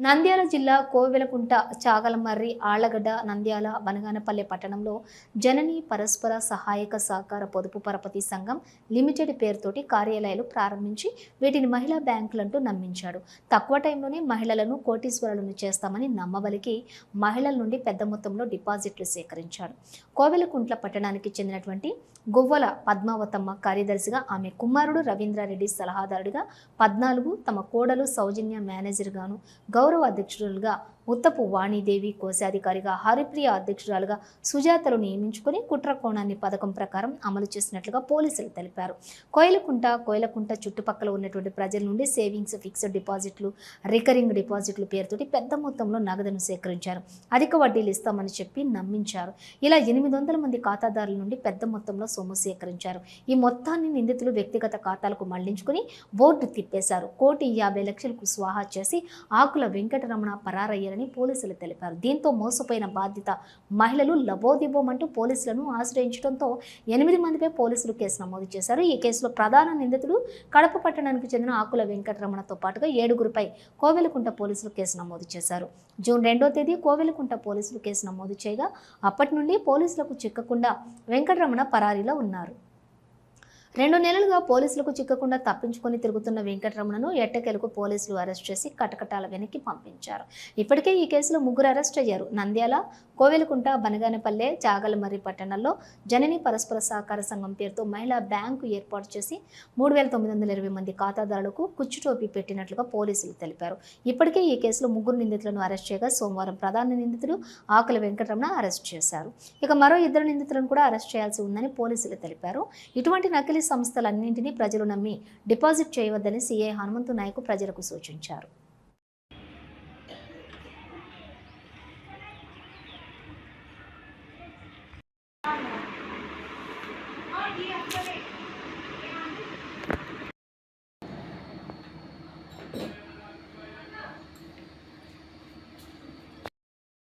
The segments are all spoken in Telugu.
నంద్యాల జిల్లా కోవెలకుంట చాగలమర్రి ఆళ్ళగడ్డ నంద్యాల బనగానపల్లె పట్టణంలో జనని పరస్పర సహాయక సహకార పొదుపు పరపతి సంఘం లిమిటెడ్ పేరుతోటి కార్యాలయాలు ప్రారంభించి వీటిని మహిళా బ్యాంకులంటూ నమ్మించాడు. తక్కువ టైంలోనే మహిళలను కోటీశ్వరులను చేస్తామని నమ్మబలికి మహిళల నుండి పెద్ద మొత్తంలో డిపాజిట్లు సేకరించాడు. కోవెలకుంట్ల పట్టణానికి చెందినటువంటి గువ్వల పద్మావతమ్మ కార్యదర్శిగా ఆమె కుమారుడు రవీంద్రారెడ్డి సలహాదారుడిగా పద్నాలుగు తమ కోడలు సౌజన్య మేనేజర్గాను గౌరవ అధ్యక్షురాలుగా ఉత్తపు వాణిదేవి కోశాధికారిగా హరిప్రియ అధ్యక్షురాలుగా సుజాతలు నియమించుకుని కుట్ర కోణాన్ని పథకం ప్రకారం అమలు చేసినట్లుగా పోలీసులు తెలిపారు. కోయలకుంట కోయలకుంట చుట్టుపక్కల ఉన్నటువంటి ప్రజల నుండి సేవింగ్స్ ఫిక్స్డ్ డిపాజిట్లు రికరింగ్ డిపాజిట్లు పేరుతోటి పెద్ద మొత్తంలో నగదును సేకరించారు. అధిక వడ్డీలు ఇస్తామని చెప్పి నమ్మించారు. ఇలా ఎనిమిది వందల మంది ఖాతాదారుల నుండి పెద్ద మొత్తంలో సొమ్ము సేకరించారు. ఈ మొత్తాన్ని నిందితులు వ్యక్తిగత ఖాతాలకు మళ్ళించుకుని బోర్డు తిప్పేశారు. కోటి యాభై లక్షలకు స్వాహా చేసి ఆకుల వెంకటరమణ పరారయ్యారని పోలీసులు తెలిపారు. దీంతో మోసపోయిన బాధిత మహిళలు లబోదిబోమంటూ పోలీసులను ఆశ్రయించడంతో ఎనిమిది మందిపై పోలీసులు కేసు నమోదు చేశారు. ఈ కేసులో ప్రధాన నిందితుడు కడప పట్టణానికి చెందిన ఆకుల వెంకటరమణతో పాటుగా ఏడుగురిపై కోవెలకుంట పోలీసులు కేసు నమోదు చేశారు. జూన్ రెండో తేదీ కోవెలకుంట పోలీసులు కేసు నమోదు చేయగా అప్పటి నుండి పోలీసులకు చిక్కకుండా వెంకటరమణ పరారీలో ఉన్నారు. రెండు నెలలుగా పోలీసులకు చిక్కకుండా తప్పించుకొని తిరుగుతున్న వెంకటరమణను ఎట్టకేలకు పోలీసులు అరెస్ట్ చేసి కటకటాల వెనక్కి పంపించారు. ఇప్పటికే ఈ కేసులో ముగ్గురు అరెస్ట్ అయ్యారు. నంద్యాల కోవెలకుంట బనగానపల్లె చాగలమర్రి పట్టణాల్లో జనని పరస్పర సహకార సంఘం పేరుతో మహిళా బ్యాంకు ఏర్పాటు చేసి మూడు వేల తొమ్మిది వందల ఇరవై మంది ఖాతాదారులకు కుచ్చుటోపీ పెట్టినట్లుగా పోలీసులు తెలిపారు. ఇప్పటికే ఈ కేసులో ముగ్గురు నిందితులను అరెస్ట్ చేయగా సోమవారం ప్రధాన నిందితుడు ఆకుల వెంకటరమణ అరెస్ట్ చేశారు. ఇక మరో ఇద్దరు నిందితులను కూడా అరెస్ట్ చేయాల్సి ఉందని పోలీసులు తెలిపారు. ఇటువంటి నకిలీ సంస్థలన్నింటినీ ప్రజలు నమ్మి డిపాజిట్ చేయవద్దని సీఐ హనుమంతు నాయకు ప్రజలకు సూచించారు.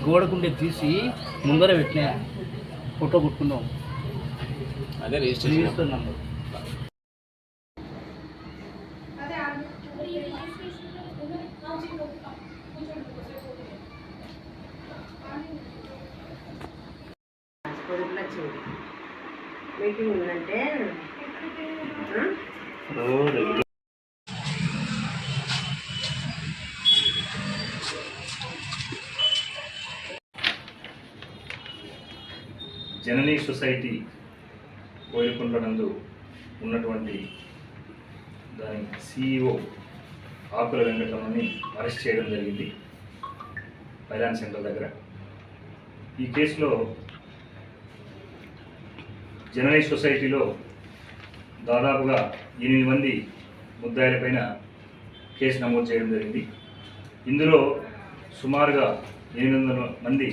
గోడకుండే తీసి ముందర పెట్టినా ఫోటో కొట్టుకున్నాం. అదే రిజిస్ట్రేషన్. Register number. వచ్చింది మీటింగ్ ఉందంటే జననీ సొసైటీ కోయిలకుంట్ల ఉన్నటువంటి దాని సిఇఓ ఆకుల వెంకటరమణి అరెస్ట్ చేయడం జరిగింది. ఫైనాన్స్ సెంటర్ దగ్గర. ఈ కేసులో జర్నలిస్ట్ సొసైటీలో దాదాపుగా ఎనిమిది మంది ముద్దాయిలపైన కేసు నమోదు చేయడం జరిగింది. ఇందులో సుమారుగా ఎనిమిది వందల మంది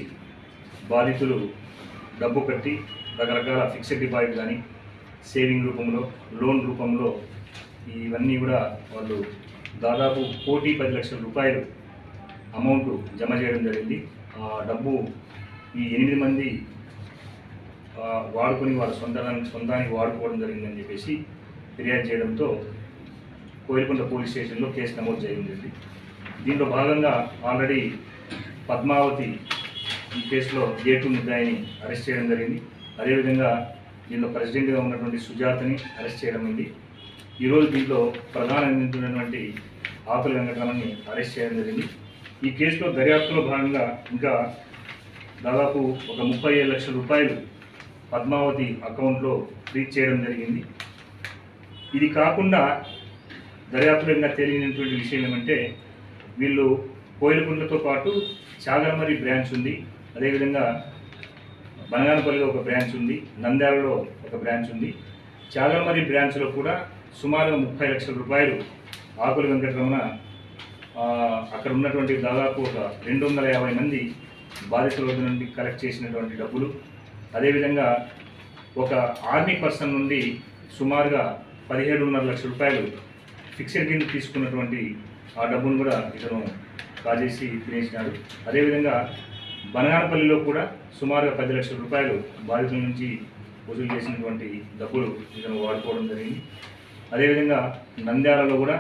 బాధితులు డబ్బు కట్టి రకరకాల ఫిక్స్డ్ డిపాజిట్ కానీ సేవింగ్ రూపంలో లోన్ రూపంలో ఇవన్నీ కూడా వాళ్ళు దాదాపు కోటి పది లక్షల రూపాయలు అమౌంట్ జమ చేయడం జరిగింది. ఆ డబ్బు ఈ ఎనిమిది మంది వాడుకొని వాళ్ళ సొంతానికి సొంతానికి వాడుకోవడం జరిగిందని చెప్పేసి ఫిర్యాదు చేయడంతో కోయిలకొండ పోలీస్ స్టేషన్లో కేసు నమోదు చేయడం జరిగింది దీంట్లో భాగంగా ఆల్రెడీ పద్మావతి ఈ కేసులో ఏ టూ ముద్దాయిని అరెస్ట్ చేయడం జరిగింది. అదేవిధంగా దీనిలో ప్రెసిడెంట్గా ఉన్నటువంటి సుజాతని అరెస్ట్ చేయడం అయింది ఈరోజు దీంట్లో ప్రధాన నిందితుడైనటువంటి ఆకుల వెంకటరామని అరెస్ట్ చేయడం జరిగింది. ఈ కేసులో దర్యాప్తులో భాగంగా ఇంకా దాదాపు ఒక ముప్పై లక్షల రూపాయలు పద్మావతి అకౌంట్లో రీచ్ చేయడం జరిగింది. ఇది కాకుండా దర్యాప్తులో ఇంకా తెలియనటువంటి విషయం ఏమంటే వీళ్ళు కోయిలకుంట్లతో పాటు చాగలమరి బ్రాంచ్ ఉంది. అదేవిధంగా బనగానపల్లిలో ఒక బ్రాంచ్ ఉంది. నంద్యాలలో ఒక బ్రాంచ్ ఉంది. చాగలమరి బ్రాంచ్లో కూడా సుమారుగా ముప్పై లక్షల రూపాయలు ఆకుల వెంకటరమణ అక్కడ ఉన్నటువంటి దాదాపు ఒక రెండు వందల యాభై మంది బాధితుల నుండి కలెక్ట్ చేసినటువంటి డబ్బులు. అదేవిధంగా ఒక ఆర్మీ పర్సన్ నుండి సుమారుగా పదిహేడున్నర లక్షల రూపాయలు ఫిక్స్డ్ కింద తీసుకున్నటువంటి ఆ డబ్బును కూడా ఇతను కాజేసి తినేసినాడు. అదేవిధంగా బనగానపల్లిలో కూడా సుమారుగా పది లక్షల రూపాయలు బాధితుల నుంచి వసూలు చేసినటువంటి డబ్బులు ఇతను వాడుకోవడం జరిగింది. అదేవిధంగా నంద్యాలలో కూడా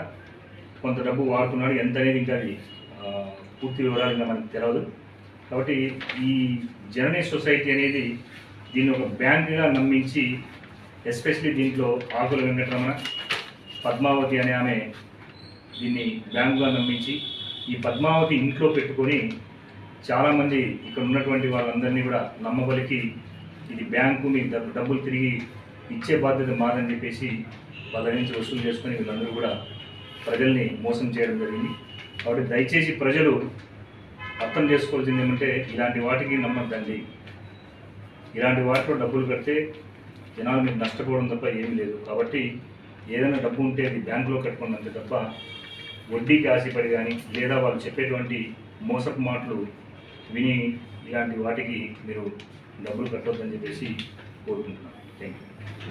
కొంత డబ్బు వాడుకున్నాడు ఎంత అనేది ఇంకా అది పూర్తి వివరాలు ఇంకా మనకు తెలియదు కాబట్టి ఈ జననీ సొసైటీ అనేది దీన్ని ఒక బ్యాంకుగా నమ్మించి ఎస్పెషలీ దీంట్లో ఆకుల వెంకటరమణ పద్మావతి అనే ఆమె దీన్ని బ్యాంకుగా నమ్మించి ఈ పద్మావతి ఇంట్లో పెట్టుకొని చాలామంది ఇక్కడ ఉన్నటువంటి వాళ్ళందరినీ కూడా నమ్మబలికి ఇది బ్యాంకు మీ డబ్బులు తిరిగి ఇచ్చే బాధ్యత మాదని చెప్పేసి వాళ్ళ నుంచి వసూలు చేసుకొని వీళ్ళందరూ కూడా ప్రజల్ని మోసం చేయడం జరిగింది. కాబట్టి దయచేసి ప్రజలు అర్థం చేసుకోవాల్సింది ఏమంటే ఇలాంటి వాటికి నమ్మద్దండి. ఇలాంటి వాటిలో డబ్బులు కడితే జనాలు మీకు నష్టపోవడం తప్ప ఏమీ లేదు. కాబట్టి ఏదైనా డబ్బు ఉంటే అది బ్యాంకులో కట్టుకోండి అంతే తప్ప వడ్డీకి ఆశపడి కానీ లేదా వాళ్ళు చెప్పేటువంటి మోసపు మాటలు విని ఇలాంటి వాటికి మీరు డబ్బులు కట్టొద్దని చెప్పేసి కోరుకుంటున్నాను. Thank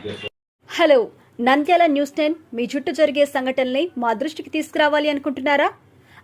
you hello Nandyal news ten మీ చుట్టూ జరిగే సంఘటనల్ని మా దృష్టికి తీసుకురావాలి అనుకుంటున్నారా?